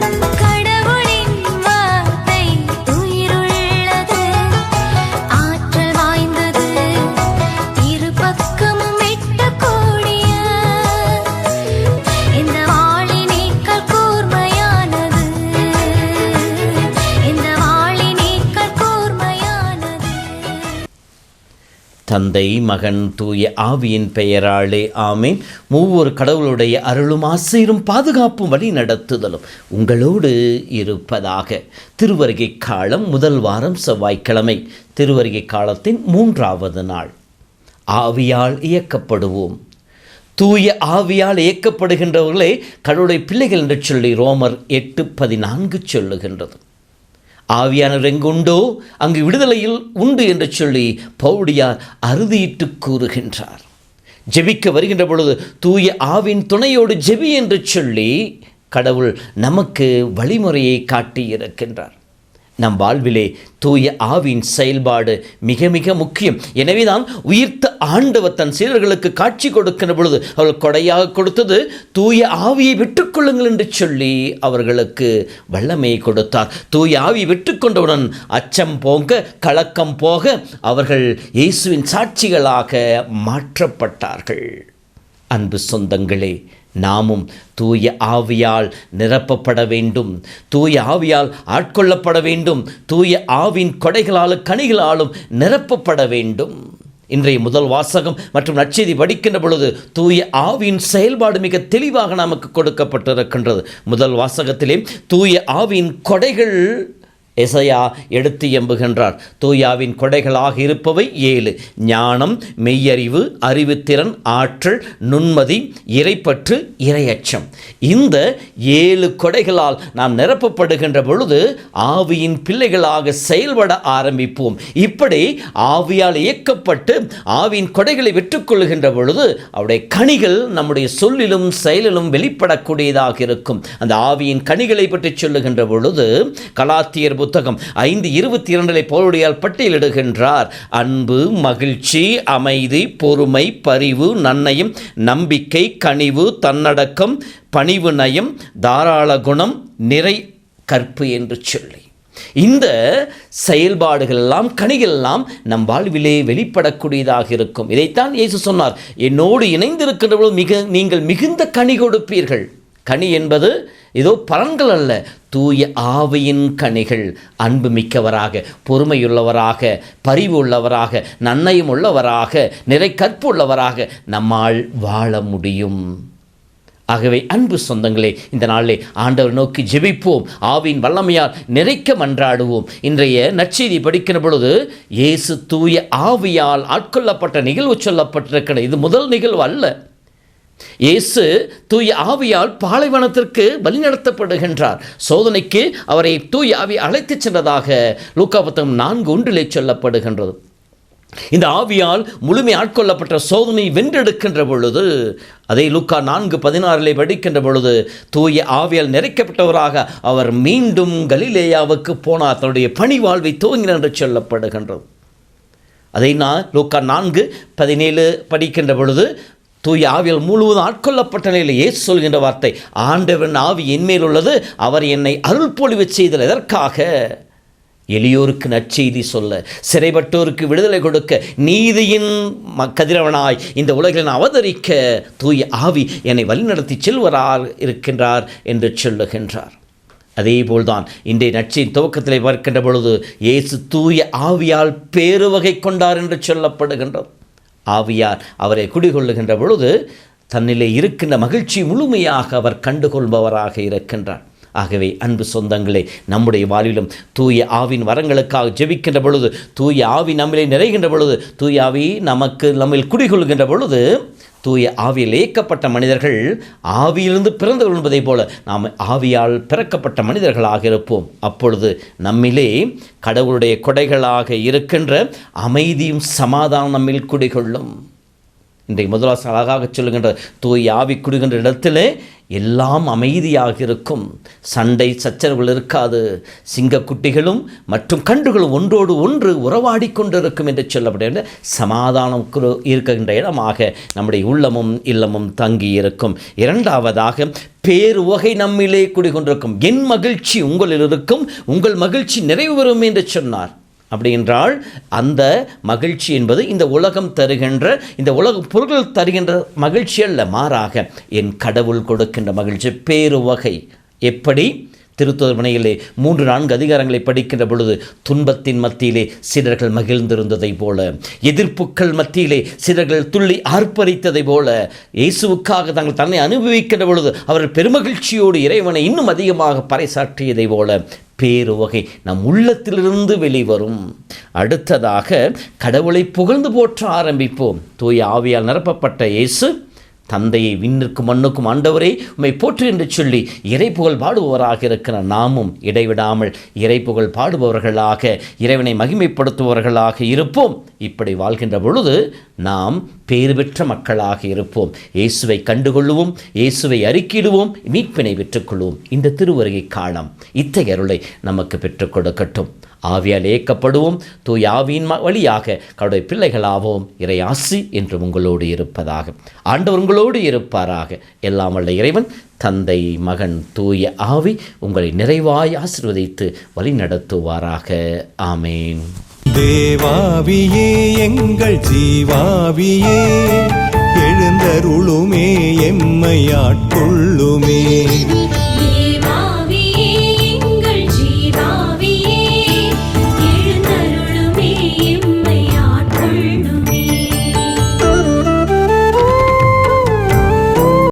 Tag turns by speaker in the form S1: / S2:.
S1: Thank you.
S2: தந்தை மகன் தூய ஆவியின் பெயராலே ஆமேன். ஒவ்வொரு கடவுளுடைய அருளும் ஆசீரும் பாதுகாப்பும் வழி நடத்துதலும் உங்களோடு இருப்பதாக. திருவருகை காலம் முதல் வாரம் செவ்வாய்க்கிழமை திருவருகை காலத்தின் மூன்றாவது நாள். ஆவியால் இயக்கப்படுவோம். தூய ஆவியால் இயக்கப்படுகின்றவர்களே கடவுளுடைய பிள்ளைகள் என்று சொல்லி ரோமர் எட்டு பதினான்கு சொல்லுகின்றது. ஆவியானவர் எங்குண்டோ? அங்கு விடுதலையில் உண்டு என்று சொல்லி பவுடியார் அறுதியிட்டு கூறுகின்றார். ஜெபிக்க வருகின்ற பொழுது தூய ஆவின் துணையோடு ஜெபி என்று சொல்லி கடவுள் நமக்கு வழிமுறையை காட்டியிருக்கின்றார். நம் வாழ்விலே தூய ஆவின் செயல்பாடு மிக மிக முக்கியம். எனவேதான் உயிர்த்த ஆண்டவர் தன் சீடர்களுக்கு காட்சி கொடுக்கிற பொழுது அவர்கள் கொடையாக கொடுத்தது தூய ஆவியை விட்டுக்கொள்ளுங்கள் என்று சொல்லி அவர்களுக்கு வல்லமையை கொடுத்தார். தூய ஆவி விட்டுக்கொண்டவுடன் அச்சம் போக கலக்கம் போக அவர்கள் இயேசுவின் சாட்சிகளாக மாற்றப்பட்டார்கள். அன்பு சொந்தங்களே நாமும் தூய ஆவியால் நிரப்பப்பட வேண்டும் தூய ஆவியால் ஆட்கொள்ளப்பட வேண்டும் தூய ஆவின் கொடைகளாலும் கனிகளாலும் நிரப்பப்பட வேண்டும். இன்றைய முதல் வாசகம் மற்றும் நற்செய்தி படிக்கின்ற பொழுது தூய ஆவியின் செயல்பாடு மிக தெளிவாக நமக்கு கொடுக்கப்பட்டிருக்கின்றது. முதல் வாசகத்திலே தூய ஆவியின் கொடைகள் எசையா எடுத்து எம்புகின்றார். தூயாவின் கொடைகளாக இருப்பவை ஏழு. ஞானம் மெய்யறிவு அறிவுத்திறன் ஆற்றல் நுண்மதி இறைப்பற்று இரையச்சம். இந்த ஏழு கொடைகளால் நாம் நிரப்பப்படுகின்ற பொழுது ஆவியின் பிள்ளைகளாக செயல்பட ஆரம்பிப்போம். இப்படி ஆவியால் இயக்கப்பட்டு ஆவியின் கொடைகளை விற்றுக்கொள்கின்ற பொழுது அவருடைய கனிகள் நம்முடைய சொல்லிலும் செயலிலும் வெளிப்படக்கூடியதாக இருக்கும். அந்த ஆவியின் கனிகளை பற்றி சொல்லுகின்ற பொழுது கலாத்தியர் புத்தகம் புத்தகம் ஐந்து இருபத்தி இரண்டிலே போலுடையால் பட்டியலிடுகின்றார். அன்பு மகிழ்ச்சி அமைதி பொறுமை பரிவு நன்னயம் நம்பிக்கை கனிவு தன்னடக்கம் பணிவு நயம் தாராள குணம் நிறை கற்பு என்று சொல்லி. இந்த செயல்பாடுகள் எல்லாம் கனிகள் எல்லாம் நம் வாழ்விலே வெளிப்படக்கூடியதாக இருக்கும். இதைத்தான் இயேசு சொன்னார் என்னோடு இணைந்திருக்கின்ற மிக நீங்கள் மிகுந்த கனி கொடுப்பீர்கள். கனி என்பது இதோ பலன்கள் அல்ல. தூய ஆவியின் கனிகள் அன்பு மிக்கவராக பொறுமையுள்ளவராக பரிவு உள்ளவராக நன்னயம் உள்ளவராக நிறை கற்பு உள்ளவராக நம்மால் வாழ முடியும். ஆகவே அன்பு சொந்தங்களே இந்த நாளிலே ஆண்டவர் நோக்கி ஜெபிப்போம். ஆவின் வல்லமையால் நிறைக்க மன்றாடுவோம். இன்றைய நற்செய்தி படிக்கிற பொழுது இயேசு தூய ஆவியால் ஆட்கொள்ளப்பட்ட நிகழ்வு சொல்லப்பட்டிருக்கிறது இது முதல் நிகழ்வு அல்ல. இயேசு தூய ஆவியால் பாலைவனத்திற்கு வழிநடத்தப்படுகின்றார். சோதனைக்கு அவரை தூய ஆவி அழைத்துச் சென்றதாக லூக்காபத்தம் நான்கு ஒன்றிலே சொல்லப்படுகின்றது. இந்த ஆவியால் முழுமை ஆட்கொள்ளப்பட்ட சோதனை வென்றெடுக்கின்ற பொழுது அதை லுக்கா நான்கு பதினாறிலே படிக்கின்ற பொழுது தூய ஆவியால் நிறைக்கப்பட்டவராக அவர் மீண்டும் கலிலேயாவுக்கு போனார். தன்னுடைய பணி வாழ்வை துவங்கினார் என்று சொல்லப்படுகின்றது. அதை நான் லூக்கா நான்கு பதினேழு படிக்கின்ற பொழுது தூய ஆவியால் முழுவதும் ஆட்கொள்ளப்பட்ட நிலையில் இயேசு சொல்கின்ற வார்த்தை ஆண்டவன் ஆவி என்மேல் உள்ளது அவர் என்னை அருள் பொழிவு செய்தல் எதற்காக? எளியோருக்கு நற்செய்தி சொல்ல சிறைப்பட்டோருக்கு விடுதலை கொடுக்க நீதியின் ம- கதிரவனாய் இந்த உலகில் நான் அவதரிக்க தூய ஆவி என்னை வழிநடத்தி செல்வரார் இருக்கின்றார் என்று சொல்லுகின்றார். அதேபோல்தான் இன்றைய நட்சின் துவக்கத்தில் பார்க்கின்ற பொழுது இயேசு தூய ஆவியால் பேருவகை கொண்டார் என்று சொல்லப்படுகின்றது ஆவியார் அவரை குடிகொள்ளுகின்ற பொழுது தன்னிலே இருக்கின்ற மகிழ்ச்சி முழுமையாக அவர் கண்டுகொள்பவராக இருக்கின்றார். ஆகவே அன்பு சொந்தங்களே நம்முடைய வாழ்விலும் தூய ஆவின் வரங்களுக்காக ஜெபிக்கின்ற பொழுது தூய ஆவி நம்மிலே நிறைகின்ற பொழுது தூய ஆவி நமக்கு நம்மில் குடிகொள்கின்ற பொழுது தூய ஆவியில் ஏக்கப்பட்ட மனிதர்கள் ஆவியிலிருந்து பிறந்தவர்கள் என்பதைப் போல நாம் ஆவியால் பிறக்கப்பட்ட மனிதர்களாக இருப்போம். அப்பொழுது நம்மிலே கடவுளுடைய கொடைகளாக இருக்கின்ற அமைதியும் சமாதானம் நம்மில் குடிகொள்ளும். இன்றைக்கு முதலாசன் அழகாக சொல்லுகின்ற தூய் ஆவி குடுகின்ற இடத்திலே எல்லாம் அமைதியாக இருக்கும். சண்டை சச்சரவுகள் இருக்காது. சிங்கக்குட்டிகளும் மற்றும் கன்றுகளும் ஒன்றோடு ஒன்று உறவாடி கொண்டிருக்கும் என்று சொல்லப்படுகின்ற சமாதானம் இருக்கின்ற இடமாக நம்முடைய உள்ளமும் இல்லமும் தங்கி இருக்கும் இரண்டாவதாக பேரு வகை நம்மிலே குடிகொண்டிருக்கும். என் மகிழ்ச்சி உங்களில் இருக்கும். உங்கள் மகிழ்ச்சி நிறைவு பெறும் என்று சொன்னார். அப்படி என்றால் அந்த மகிழ்ச்சி என்பது இந்த உலகம் தருகின்ற இந்த உலக பொருள்கள் தருகின்ற மகிழ்ச்சி அல்ல மாறாக என் கடவுள் கொடுக்கின்ற மகிழ்ச்சி. பேரு வகை. எப்படி? திருத்துவமனையிலே மூன்று நான்கு அதிகாரங்களை படிக்கின்ற பொழுது துன்பத்தின் மத்தியிலே சிலர்கள் மகிழ்ந்திருந்ததை போல எதிர்ப்புக்கள் மத்தியிலே சிலர்கள் துள்ளி ஆர்ப்பரித்ததை போல இயேசுவுக்காக தாங்கள் தன்னை அனுபவிக்கின்ற பொழுது அவர்கள் பெருமகிழ்ச்சியோடு இறைவனை இன்னும் அதிகமாக பறைசாற்றியதை போல பேருவகை நம் உள்ளத்திலிருந்து வெளிவரும். அடுத்ததாக கடவுளை புகழ்ந்து போற்ற ஆரம்பிப்போம். தூய ஆவியால் நிரப்பப்பட்ட இயேசு தந்தையை விண்ணிற்கும் மண்ணுக்கும் ஆண்டவரே உம்மை போற்று என்று சொல்லி இறைப்புகழ் பாடுபவராக இருக்கிற நாமும் இடைவிடாமல் இறைப்புகழ் பாடுபவர்களாக இறைவனை மகிமைப்படுத்துபவர்களாக இருப்போம். இப்படி வாழ்கின்ற பொழுது நாம் பேறு பெற்ற மக்களாக இருப்போம். இயேசுவை கண்டுகொள்ளுவோம் இயேசுவை அறிக்கிடுவோம் மீட்பினை பெற்றுக்கொள்வோம். இந்த திருவருகை காலம் இத்தகைய அருளை நமக்கு பெற்றுக் கொடுக்கட்டும். ஆவியால் ஏக்கப்படுவோம். தூய் ஆவியின் வழியாக கடவுளை பிள்ளைகளாவோம். இறை ஆசி என்று உங்களோடு இருப்பதாக. ஆண்டவர் உங்களோடு இருப்பாராக. எல்லாம் வல்ல இறைவன் தந்தை மகன் தூய ஆவி உங்களை நிறைவாய் ஆசீர்வதித்து வழி நடத்துவாராக. ஆமேன்.
S3: தேவாவியே எங்கள் ஜீவாவியே எழுந்தருளுமே எம்மை ஆட்கொள்ளுமே.